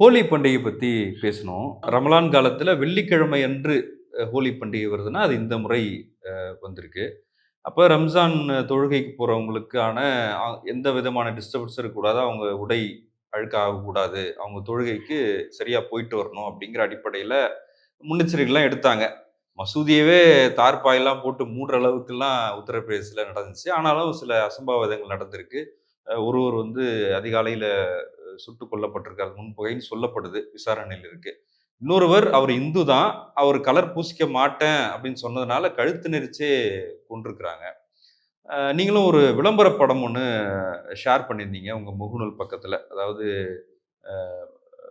ஹோலி பண்டிகை பற்றி பேசணும். ரமலான் காலத்தில் வெள்ளிக்கிழமை அன்று ஹோலி பண்டிகை வருதுன்னா அது இந்த முறை வந்திருக்கு. அப்போ ரம்ஜான் தொழுகைக்கு போகிறவங்களுக்கான எந்த விதமான டிஸ்டர்பன்ஸும் இருக்கக்கூடாது அவங்க உடை அழுக்காகக்கூடாது அவங்க தொழுகைக்கு சரியாக போயிட்டு வரணும் அப்படிங்கிற அடிப்படையில் முன்னெச்சரிக்கைலாம் எடுத்தாங்க. மசூதியவே தார்பாயெல்லாம் போட்டு மூடுற அளவுக்குலாம் உத்தரப்பிரதேசத்தில் நடந்துச்சு. ஆனாலும் சில அசம்பாவிதங்கள் நடந்திருக்கு. ஒருவர் வந்து அதிகாலையில் சுட்டுக் கொல்லப்பட்டிருக்கார். முன்பகைன்னு சொல்லப்படுது விசாரணையில் இருக்கு. இன்னொருவர் அவர் இந்து தான் அவர் கலர் பூசிக்க மாட்டேன் அப்படின்னு சொன்னதுனால கழுத்து நெரிச்சே கொண்டிருக்கிறாங்க நீங்களும் ஒரு விளம்பர படம் ஒன்று ஷேர் பண்ணியிருந்தீங்க உங்கள் முகநூல் பக்கத்தில். அதாவது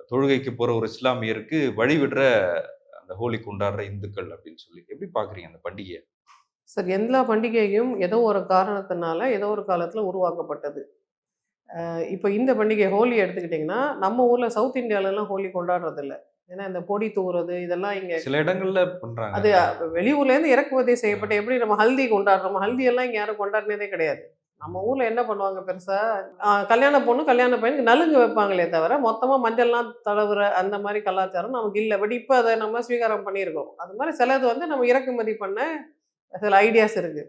தொழுகைக்கு போகிற ஒரு இஸ்லாமியருக்கு வழிவிடுற அந்த ஹோலி கொண்டாடுற இந்துக்கள் அப்படின்னு சொல்லி. எப்படி பார்க்குறீங்க அந்த பண்டிகையை? சார் எல்லா பண்டிகையும் ஏதோ ஒரு காரணத்தினால ஏதோ ஒரு காலத்தில் உருவாக்கப்பட்டது. இப்போ இந்த பண்டிகை ஹோலி எடுத்துக்கிட்டிங்கன்னா நம்ம ஊரில் சவுத் இந்தியாவிலலாம் ஹோலி கொண்டாடுறது இல்ல ஏன்னா இந்த பொடி தூவுறது இதெல்லாம் இங்கே சில இடங்கள்ல பண்றாங்க. அது வெளியூர்லேருந்து இறக்குமதி செய்யப்பட்ட எப்படி நம்ம ஹல்தி கொண்டாடுறோமோ ஹல்தி எல்லாம் இங்கே யாரும் கொண்டாடினதே கிடையாது. நம்ம ஊரில் என்ன பண்ணுவாங்க பெருசாக கல்யாண பொண்ணு கல்யாண பையனுக்கு நலுங்கு வைப்பாங்களே தவிர மொத்தமாக மஞ்சள்லாம் தடவுற அந்த மாதிரி கலாச்சாரம் நமக்கு இல்லை. பட் இப்போ அதை நம்ம ஸ்வீகாரம் பண்ணியிருக்கோம். அது மாதிரி சிலது வந்து நம்ம இறக்குமதி பண்ண சில ஐடியாஸ் இருக்குது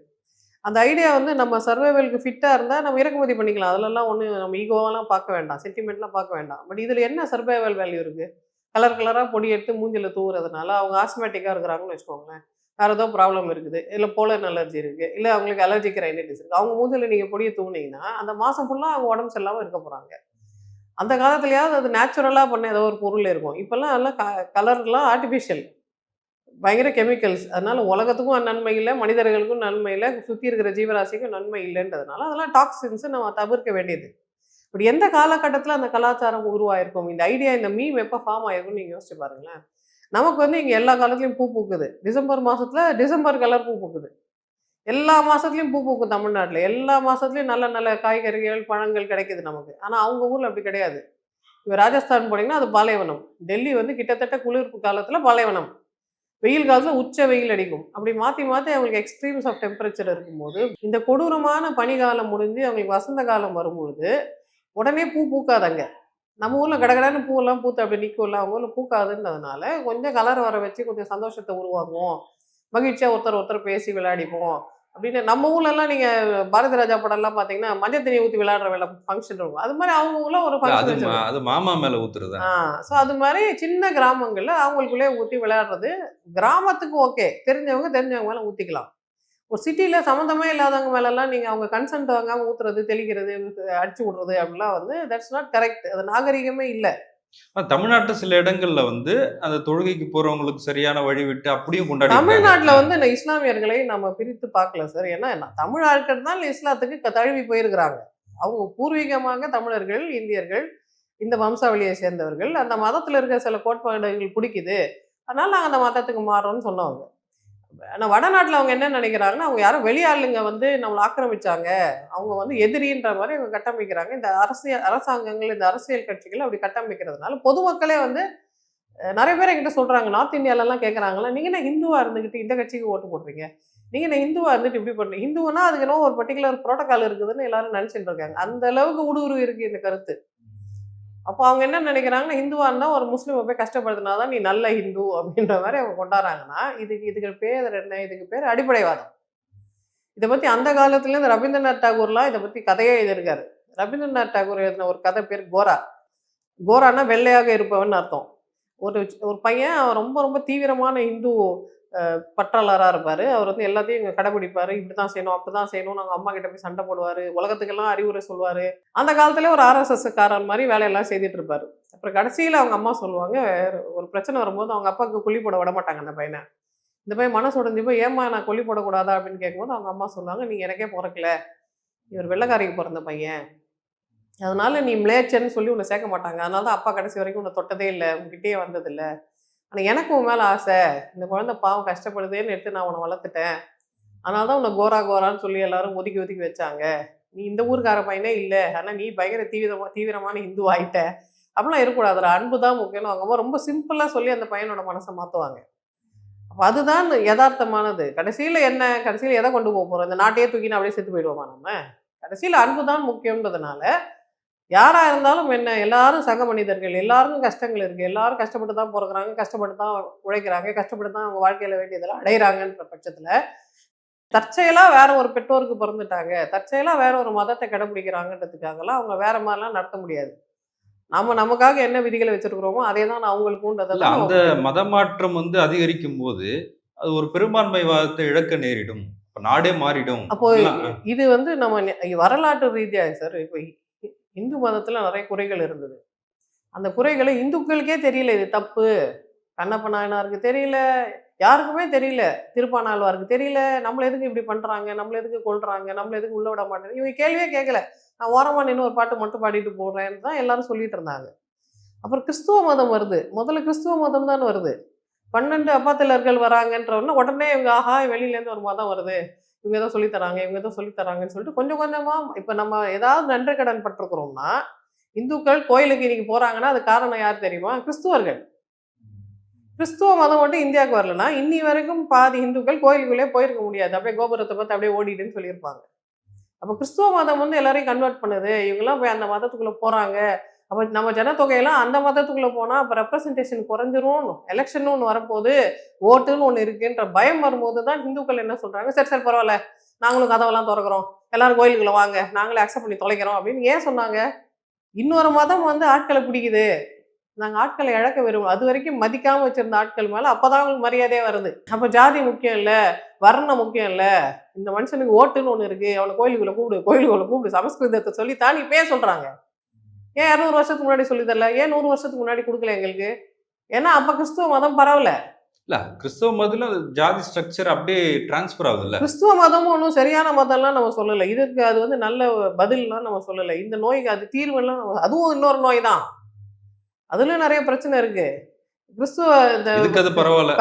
அந்த ஐடியா வந்து நம்ம சர்வைவலுக்கு ஃபிட்டாக இருந்தால் நம்ம இறக்குமதி பண்ணிக்கலாம். அதிலலாம் ஒன்றும் நம்ம ஈகோவெல்லாம் பார்க்க வேண்டாம். சென்டிமெண்ட்லாம் பார்க்க வேண்டாம். பட் இதில் என்ன சர்வைவல் வேல்யூ இருக்குது கலர் கலராக பொடி எடுத்து மூஞ்சில் தூவுறதுனால அவங்க ஆஸ்மேட்டிக்காக இருக்கிறாங்கன்னு வச்சுக்கோங்களேன். வேறு ஏதோ ப்ராப்ளம் இருக்குது. இல்லை போலன் அலர்ஜி இருக்குது இல்லை அவங்களுக்கு அலர்ஜிக் ரைனைட்டிஸ் இருக்குது அவங்க மூஞ்சில் நீங்கள் பொடியை தூவுனீங்கன்னா அந்த மாதம் ஃபுல்லாக அவங்க உடம்பு சரியில்லாமல் இருக்க போகிறாங்க அந்த காலத்துலையாவது அது நேச்சுரலாக பண்ண ஏதோ ஒரு பொருள் இருக்கும். இப்போல்லாம் எல்லாம் க கலர்லாம் ஆர்டிஃபிஷியல் பயங்கர கெமிக்கல்ஸ் அதனால உலகத்துக்கும் நன்மை இல்லை மனிதர்களுக்கும் நன்மை இல்லை சுற்றி இருக்கிற ஜீவராசிக்கும் நன்மை இல்லைன்றதுனால அதெல்லாம் டாக்ஸின்ஸை நம்ம தவிர்க்க வேண்டியது. இப்படி எந்த காலகட்டத்தில் அந்த கலாச்சாரம் உருவாயிருக்கும்? இந்த ஐடியா இந்த மீம் எப்போ ஃபார்ம் ஆயிருக்கும்னு நீங்கள் யோசிச்சு பாருங்களேன். நமக்கு வந்து இங்கே எல்லா காலத்துலையும் பூ பூக்குது. டிசம்பர் மாதத்தில் டிசம்பர் கலர் பூ பூக்குது. எல்லா மாதத்துலையும் பூ பூக்கும் தமிழ்நாட்டில். எல்லா மாதத்துலையும் நல்ல நல்ல காய்கறிகள் பழங்கள் கிடைக்குது நமக்கு. ஆனால் அவங்க ஊரில் அப்படி கிடையாது. இப்போ ராஜஸ்தான் போனீங்கன்னா அது பாலைவனம். டெல்லி வந்து கிட்டத்தட்ட குளிர்ப்பு காலத்தில் பாலைவனம். வெயில் காலத்தில் உச்ச வெயில் அடிக்கும். அப்படி மாற்றி மாற்றி அவங்களுக்கு எக்ஸ்ட்ரீம்ஸ் ஆஃப் டெம்பரேச்சர் இருக்கும்போது இந்த கொடூரமான பனிகாலம் முடிஞ்சு அவங்களுக்கு வசந்த காலம் வரும்பொழுது உடனே பூ பூக்காதங்க. நம்ம ஊரில் கடகடன்னு பூவெல்லாம் பூத்து அப்படி நிற்கும்ல அவங்க ஊரில் பூக்காதுன்றதுனால கொஞ்சம் கலர் வர வச்சு கொஞ்சம் சந்தோஷத்தை உருவாக்குவோம். மகிழ்ச்சியாக ஒருத்தர் ஒருத்தர் பேசி விளையாடிப்போம். அப்படின்னு நம்ம ஊர்லலாம் நீங்கள் பாரதி ராஜா படம்லாம் பார்த்தீங்கன்னா மஞ்சள் தண்ணி ஊற்றி விளையாடுற வேலை ஃபங்க்ஷன் இருக்கும். அது மாதிரி அவங்க ஊரில் ஒரு ஃபங்க்ஷன் அது மாமா மேல ஊத்துறது. ஆ ஸோ அது மாதிரி சின்ன கிராமங்களில் அவங்களுக்குள்ளே ஊற்றி விளையாடுறது. கிராமத்துக்கு ஓகே தெரிஞ்சவங்க தெரிஞ்சவங்க மேலே ஊற்றிக்கலாம் ஒரு சிட்டியில் சம்மந்தமே இல்லாதவங்க மேலெல்லாம் நீங்கள் அவங்க கன்சென்ட் வாங்காமல் ஊற்றுறது தெளிக்கிறது அடிச்சு விட்றது அப்படிலாம் வந்து தட்ஸ் நாட் கரெக்ட் அது நாகரிகமே இல்லை. தமிழ்நாட்டில் தமிழ்நாட்டு சில இடங்கள்ல வந்து அந்த தொழுகைக்கு போறவங்களுக்கு சரியான வழி விட்டு அப்படியும் கொண்டாடி தமிழ்நாட்டில் வந்து இந்த இஸ்லாமியர்களை நம்ம பிரித்து பார்க்கல சார் ஏன்னா என்ன தமிழ் ஆட்கள் தான் இஸ்லாத்துக்கு தழுவி போயிருக்கிறாங்க. அவங்க பூர்வீகமாக தமிழர்கள் இந்தியர்கள் இந்த வம்சாவளியை சேர்ந்தவர்கள் அந்த மதத்தில் இருக்க சில கோட்பாடுகள் பிடிக்குது அதனால நாங்கள் அந்த மதத்துக்கு மாறோம்னு சொன்னவங்க. ஆனால் வடநாட்டில் அவங்க என்ன நினைக்கிறாங்கன்னா அவங்க யாரும் வெளியாளுங்க வந்து நம்மளை ஆக்கிரமிச்சாங்க. அவங்க வந்து எதிரின்ற மாதிரி அவங்க கட்டமைக்கிறாங்க. இந்த அரசியல் அரசாங்கங்கள் இந்த அரசியல் கட்சிகள் அப்படி கட்டமைக்கிறதுனால பொதுமக்களே வந்து நிறைய பேர் என்கிட்ட சொல்கிறாங்க நார்த் இந்தியாலலாம் கேட்குறாங்களா நீங்கள் என்ன ஹிந்துவாக இருந்துக்கிட்டு இந்த கட்சிக்கு ஓட்டு போடுறீங்க? நீங்கள் என்ன ஹிந்துவாக இருந்துட்டு இப்படி பண்ணுறீங்க ஹிந்துவனா அதுக்கு என்ன ஒரு பர்டிகுலர் ப்ரோட்டோக்கால் இருக்குதுன்னு எல்லாரும் நினச்சிட்டு இருக்காங்க. அந்த அளவுக்கு ஊடுருவி இருக்குது இந்த கருத்து. அப்போ அவங்க என்ன நினைக்கிறாங்கன்னா ஹிந்துவாக இருந்தால் ஒரு முஸ்லீமை போய் கஷ்டப்படுத்தினாதான் நீ நல்ல ஹிந்து அப்படின்ற மாதிரி அவங்க கொண்டாடுறாங்கன்னா இதுக்கு இதுக்கு பேர் என்ன இதுக்கு பேர் அடிப்படைவாதம். இதை பற்றி அந்த காலத்துலேருந்து ரவீந்திரநாத் டாகூர்லாம் இதை பற்றி கதையே எழுதியிருக்காரு. ரவீந்திரநாத் டாகூர் எழுதின ஒரு கதை பேர் கோரா. கோரானா வெள்ளையாக இருப்பவன் அர்த்தம். ஒரு ஒரு பையன் அவன் ரொம்ப ரொம்ப தீவிரமான இந்து பற்றாளராக இருப்பார். அவர் வந்து எல்லாத்தையும் இங்கே கடைபிடிப்பார். இப்படி தான் செய்யணும் அப்படி தான் செய்யணும் நாங்கள் அம்மா கிட்ட போய் சண்டை போடுவார். உலகத்துக்கெல்லாம் அறிவுரை சொல்லுவார் அந்த காலத்திலே ஒரு ஆர்எஸ்எஸ் மாதிரி வேலையெல்லாம் செய்துட்டு இருப்பார். அப்புறம் கடைசியில் அவங்க அம்மா சொல்லுவாங்க ஒரு பிரச்சனை வரும்போது அவங்க அப்பாவுக்கு குழி போட விட மாட்டாங்க அந்த பையனை. இந்த பையன் மனசு உடஞ்சி போய் ஏம்மா நான் கொல்லி போடக்கூடாதா? அப்படின்னு கேட்கும்போது அவங்க அம்மா சொல்லுவாங்க நீ எனக்கே பிறக்கல. இவர் வெள்ளக்காரிக்கு பிறந்த பையன். அதனால நீ மிளேச்சன்னு சொல்லி உன்னை சேர்க்க மாட்டாங்க. அதனால தான் அப்பா கடைசி வரைக்கும் உன்னை தொட்டதே இல்லை. உங்ககிட்டயே வந்ததில்லை. ஆனால் எனக்கு உன் மேலே ஆசை. இந்த குழந்தை பாவம் கஷ்டப்படுதேன்னு எடுத்து நான் உன்னை வளர்த்துட்டேன். அதனால தான் உன்னை கோரா கோரான்னு சொல்லி எல்லாரும் ஒதுக்கி ஒதுக்கி வச்சாங்க. நீ இந்த ஊருக்கார பையனே இல்லை. ஆனால் நீ பயங்கர தீவிரமா தீவிரமான இந்து ஆயிட்ட. அப்படிலாம் இருக்கக்கூடாதுடா. அன்பு தான் முக்கியம் அவங்க ரொம்ப சிம்பிளாக சொல்லி அந்த பையனோட மனசை மாற்றுவாங்க அப்போ அதுதான் யதார்த்தமானது. கடைசியில் என்ன? கடைசியில் எதை கொண்டு போக போகிறோம் இந்த நாட்டையே தூக்கின்னு அப்படியே செத்து போயிடுவோமா நம்ம? கடைசியில் அன்பு தான் முக்கியன்றதுனால யாரா இருந்தாலும் என்ன எல்லாரும் சக மனிதர்கள் எல்லாருக்கும் கஷ்டங்கள் இருக்கு. எல்லாரும் கஷ்டப்பட்டு தான் பிறக்குறாங்க கஷ்டப்பட்டு தான் உழைக்கிறாங்க கஷ்டப்பட்டு தான் அவங்க வாழ்க்கையில வேண்டியதெல்லாம் அடையிறாங்கன்ற பட்சத்துல தற்செயலா வேற ஒரு பெற்றோருக்கு பிறந்துட்டாங்க. தற்செயலா வேற ஒரு மதத்தை கடைபிடிக்கிறாங்கன்றதுக்காகலாம் அவங்க வேற மாதிரிலாம் நடத்த முடியாது. நம்ம நமக்காக என்ன விதிகளை வச்சிருக்கிறோமோ அதே தான் இல்ல அவங்களுக்குன்றதெல்லாம் அந்த மதமாற்றம் வந்து அதிகரிக்கும் போது அது ஒரு பெரும்பான்மைவாதத்தை இழக்க நேரிடும். இப்ப நாடே மாறிடும். அப்போ இது வந்து நம்ம வரலாற்று ரீதியாக சார் இப்போ இந்து மதத்தில் நிறைய குறைகள் இருந்தது. அந்த குறைகளை இந்துக்களுக்கே தெரியல இது தப்பு. கண்ணப்ப நாயனாருக்கு தெரியல யாருக்குமே தெரியல. திருப்பானாழ்வாருக்கு தெரியல நம்மளை எதுக்கு இப்படி பண்ணுறாங்க நம்மளை எதுக்கு கொள்றாங்க நம்மளை எதுக்கு உள்ள விட மாட்டேன். இவங்க கேள்வியே கேட்கல நான் ஓரமாக நின்று ஒரு பாட்டு மட்டும் பாடிட்டு போடுறேன்னு தான் எல்லாரும் சொல்லிட்டு இருந்தாங்க. அப்புறம் கிறிஸ்துவ மதம் வருது. முதல்ல கிறிஸ்துவ மதம் தான் வருது. பன்னெண்டு அப்பாத்திலர்கள் வராங்கன்றவொடனே உடனே இவங்க ஆஹா வெளியிலேருந்து ஒரு மதம் வருது. இவங்க தான் சொல்லித் தராங்க இவங்க தான் சொல்லித்தராங்கன்னு சொல்லிட்டு கொஞ்சம் கொஞ்சமாக இப்போ நம்ம ஏதாவது நன்றி கடன் பட்டிருக்கிறோம்னா இந்துக்கள் கோயிலுக்கு இன்னைக்கு போறாங்கன்னா அது காரணம் யார் தெரியுமா? கிறிஸ்துவர்கள். கிறிஸ்துவ மதம் மட்டும் இந்தியாவுக்கு வரலன்னா இன்னி வரைக்கும் பாதி இந்துக்கள் கோயிலுக்குள்ளே போயிருக்க முடியாது. அப்படியே கோபுரத்தை பார்த்து அப்படியே ஓடிடுன்னு சொல்லியிருப்பாங்க. அப்போ கிறிஸ்துவ மதம் வந்து எல்லாரையும் கன்வெர்ட் பண்ணுது. இவங்கெல்லாம் போய் அந்த மதத்துக்குள்ளே போறாங்க. அப்போ நம்ம ஜனத்தொகையெல்லாம் அந்த மதத்துக்குள்ளே போனால் அப்போ ரெப்ரசன்டேஷன் குறைஞ்சிரும் எலெக்ஷன் ஒன்று வரப்போகுது ஓட்டுன்னு ஒன்று இருக்குன்ற பயம் வரும்போது தான் இந்துக்கள் என்ன சொல்கிறாங்க சரி சரி பரவாயில்ல. நாங்களும் கதவெல்லாம் திறக்கிறோம். எல்லாரும் கோயிலுக்குள்ள வாங்க. நாங்களே அக்செப்ட் பண்ணி தொலைக்கிறோம். அப்படின்னு ஏன் சொன்னாங்க? இன்னொரு மதம் வந்து ஆட்களை பிடிக்குது. நாங்கள் ஆட்களை இழக்க விரும்புவோம் அது வரைக்கும் மதிக்காமல் வச்சிருந்த ஆட்கள் மேலே அப்போ தான் அவங்களுக்கு மரியாதையே வருது. அப்போ ஜாதி முக்கியம் இல்லை வர்ணம் முக்கியம் இல்லை. இந்த மனுஷனுக்கு ஓட்டுன்னு ஒன்று இருக்குது அவனை கோயிலுக்குள்ளே கூப்பிடு கோயிலுக்குள்ளே கூப்பிடு சமஸ்கிருதத்தை சொல்லி தான் இப்போ ஏன் ஏன் இரநூறு வருஷத்துக்கு முன்னாடி சொல்லி தரல ஏன் நூறு வருஷத்துக்கு முன்னாடி கொடுக்கல எங்களுக்கு? ஏன்னா அப்போ கிறிஸ்துவ மதம் பரவல. இல்ல கிறிஸ்தவ மதத்துல ஜாதி ஸ்ட்ரக்சர் அப்படியே டிரான்ஸ்பர் ஆகுது இல்ல கிறிஸ்துவ மதமும் ஒன்றும் சரியான மதம்லாம் நம்ம சொல்லலை. இதுக்கு அது வந்து நல்ல பதில்லாம் நம்ம சொல்லலை. இந்த நோய்க்கு அது தீர்வெல்லாம் நம்ம அதுவும் இன்னொரு நோய் தான். அதுல நிறைய பிரச்சனை இருக்கு. கிறிஸ்துவ இந்த.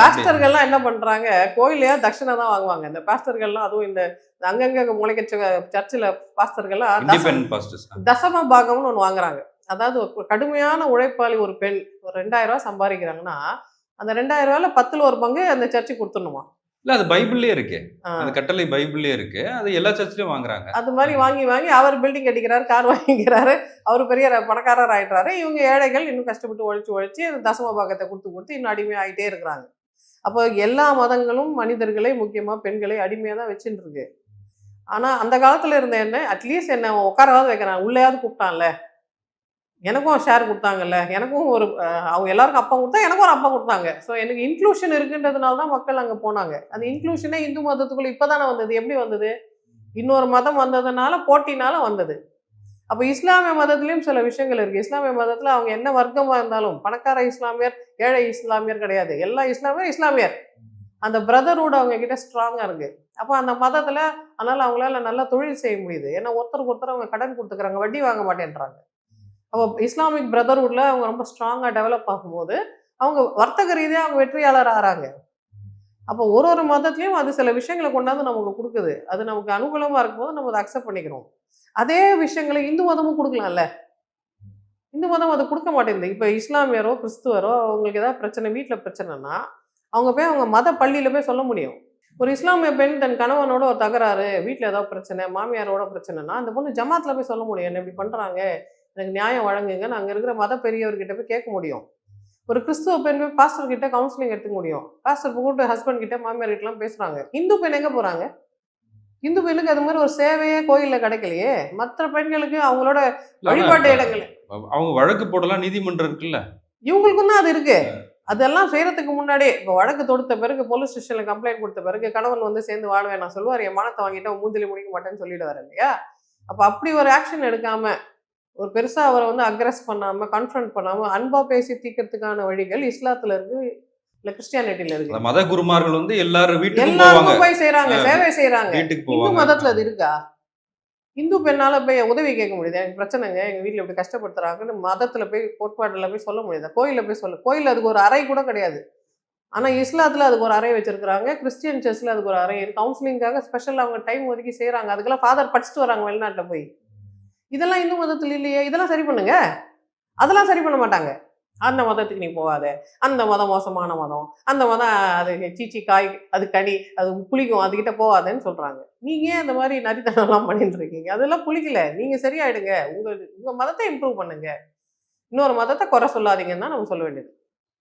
பாஸ்டர்கள்லாம் என்ன பண்றாங்க? கோயிலையா தட்சணை தான் வாங்குவாங்க. இந்த பாஸ்டர்கள்லாம் அதுவும் இந்த அங்கங்க முளைக்க சர்ச்சில் பாஸ்டர்கள்லாம் தசம பாகம்னு ஒன்று வாங்குறாங்க. அதாவது ஒரு கடுமையான உழைப்பாளி ஒரு பெண் ஒரு ரெண்டாயிரம் ரூபாய் சம்பாதிக்கிறாங்கன்னா அந்த ரெண்டாயிரம் ரூபாயில பத்துல ஒரு பங்கு அந்த சர்ச்சுக்கு கொடுத்துடணுமா? இல்ல அது பைபிள்லயே இருக்கு. ஆ. அந்த கட்டளை பைபிள்லயே இருக்கு. அது எல்லா சர்ச்லயும் வாங்குறாங்க. அது மாதிரி வாங்கி வாங்கி அவர் பில்டிங் கட்டிக்கிறாரு கார் வாங்கிக்கிறாரு. அவர் பெரிய பணக்காரர் ஆயிட்டாரு இவங்க ஏழைகள் இன்னும் கஷ்டப்பட்டு உழைச்சு அந்த தசம பாகத்தை கொடுத்து கொடுத்து இன்னும் அடிமை ஆயிட்டே இருக்கிறாங்க. அப்போ எல்லா மதங்களும் மனிதர்களை முக்கியமா பெண்களை அடிமையா தான் வச்சுட்டு இருக்கு ஆனா அந்த காலத்துல இருந்த என்ன அட்லீஸ்ட் என்ன உட்காராவது வைக்கிறான் உள்ளேயாவது கூப்பிட்டான்ல. எனக்கும் ஷேர் கொடுத்தாங்கல்ல. எனக்கும் ஒரு அவங்க எல்லாருக்கும் அப்பா கொடுத்தா எனக்கும் ஒரு அப்பா கொடுத்தாங்க. ஸோ எனக்கு இன்க்ளூஷன் இருக்குன்றதுனால தான் மக்கள் அங்கே போனாங்க. அந்த இன்க்ளூஷனே இந்து இப்போ தானே வந்தது? எப்படி வந்தது? இன்னொரு மதம் வந்ததுனால போட்டினால வந்தது. அப்போ இஸ்லாமிய மதத்துலேயும் சில விஷயங்கள் இருக்குது இஸ்லாமிய மதத்தில் அவங்க என்ன வர்க்கமாக இருந்தாலும் பணக்கார இஸ்லாமியர் ஏழை இஸ்லாமியர் கிடையாது. எல்லா இஸ்லாமியர் இஸ்லாமியர். அந்த பிரதர்ஹுட் அவங்க கிட்ட ஸ்ட்ராங்காக இருக்குது அப்போ அந்த மதத்தில் அதனால் அவங்களால நல்லா தொழில் செய்ய முடியுது. ஏன்னா ஒருத்தருக்கு ஒருத்தர் அவங்க கடன் கொடுத்துக்கிறாங்க வட்டி வாங்க மாட்டேன்றாங்க. அப்போ இஸ்லாமிக் பிரதர்ஹுட்ல அவங்க ரொம்ப ஸ்ட்ராங்காக டெவலப் ஆகும்போது அவங்க வர்த்தக ரீதியாக அவங்க வெற்றியாளர் ஆறாங்க. அப்போ ஒரு ஒரு மதத்துலேயும் அது சில விஷயங்களை கொண்டாந்து நமக்கு கொடுக்குது. அது நமக்கு அனுகூலமாக இருக்கும்போது நம்ம அதை அக்செப்ட் பண்ணிக்கிறோம். அதே விஷயங்களை இந்து மதமும் கொடுக்கலாம்ல? இந்து மதம் அதை கொடுக்க மாட்டேங்குது. இப்போ இஸ்லாமியரோ கிறிஸ்துவரோ அவங்களுக்கு ஏதாவது பிரச்சனை வீட்டில் பிரச்சனைனா அவங்க போய் அவங்க மத பள்ளியில் போய் சொல்ல முடியும். ஒரு இஸ்லாமிய பெண் தன் கணவனோட ஒரு தகராறு வீட்டில் ஏதாவது பிரச்சனை மாமியாரோட பிரச்சனைனா அந்த பொண்ணு ஜமாத்தில் போய் சொல்ல முடியும். என்ன இப்படி பண்ணுறாங்க எனக்கு நியாயம் வழங்குங்கன்னு அங்கே இருக்கிற மத பெரியவர்கிட்ட போய் கேட்க முடியும். ஒரு கிறிஸ்துவ பெண் போய் பாஸ்டர் கிட்ட கவுன்சிலிங் எடுத்துக்க முடியும். பாஸ்டர் கூப்பிட்டு ஹஸ்பண்ட் கிட்ட மாமியார் கிட்டலாம் பேசுறாங்க. இந்து பெண் எங்க போறாங்க? இந்து பெண்ணுக்கு அது மாதிரி ஒரு சேவையே கோயில்ல கிடைக்கலையே. மற்ற பெண்களுக்கு அவங்களோட வழிபாட்டு இடங்கள். அவங்க வழக்கு போடலாம் நீதிமன்றம் இருக்குல்ல? இவங்களுக்கும் தான் அது இருக்கு. அதெல்லாம் செய்யறதுக்கு முன்னாடியே இப்போ வழக்கு தொடுத்த பிறகு போலீஸ் ஸ்டேஷன்ல கம்ப்ளைண்ட் கொடுத்த பிறகு கணவன் வந்து சேர்ந்து வாழ வேணாம் சொல்லுவார் என் மனத்தை வாங்கிட்டு மூஞ்சிலி முடிக்க மாட்டேன்னு சொல்லிடுவார் இல்லையா? அப்போ அப்படி ஒரு ஆக்ஷன் எடுக்காம ஒரு பெருசா அவரை வந்து அக்ரஸ் பண்ணாம கன்ஃபரண்ட் பண்ணாம அன்பா பேசி தீர்க்கறதுக்கான வழிகள் இஸ்லாத்துல இருக்கு இல்ல கிறிஸ்டியானிட்டில அந்த இருக்கு மத குருமார்கள் வந்து எல்லாரும் எல்லாருக்கும் போய் செய்றாங்க ஆ. சேவை வீட்டுக்கு இந்து மதத்துல அது இருக்கா? இந்து பெண்ணால போய் உதவி கேட்க முடியுது? எனக்கு பிரச்சனைங்க எங்க வீட்ல இப்படி கஷ்டப்படுத்துறாங்கன்னு மதத்துல போய் கோட்பாடுல போய் சொல்ல முடியுதா? கோயில்ல போய் சொல்ல கோயில்ல அதுக்கு ஒரு அறை கூட கிடையாது. ஆனா இஸ்லாத்துல அதுக்கு ஒரு அறை வச்சிருக்காங்க கிறிஸ்டியன் சர்ச்ல அதுக்கு ஒரு அறை இருக்கு. கவுன்சிலிங்காக ஸ்பெஷல் அவங்க டைம் ஒதுக்கி செய்றாங்க. அதுக்கெல்லாம் ஃபாதர் படிச்சுட்டு வராங்க வெளிநாட்டுல போய். இதெல்லாம் இந்து மதத்தில் இல்லையே இதெல்லாம் சரி பண்ணுங்க. அதெல்லாம் சரி பண்ண மாட்டாங்க. அந்த மதத்துக்கு நீ போகாத. அந்த மதம் மோசமான மதம் அந்த மதம் அது சீச்சி காய் அது கனி அது புளிக்கும் அதுகிட்ட போகாதேன்னு சொல்கிறாங்க நீங்கள் ஏன் அந்த மாதிரி நரித்தனம்லாம் பண்ணிட்டு இருக்கீங்க? அதெல்லாம் புளிக்கல. நீங்கள் சரியாயிடுங்க. உங்கள் உங்கள் மதத்தை இம்ப்ரூவ் பண்ணுங்க. இன்னொரு மதத்தை குறை சொல்லாதீங்கன்னு தான் நம்ம சொல்ல வேண்டியது.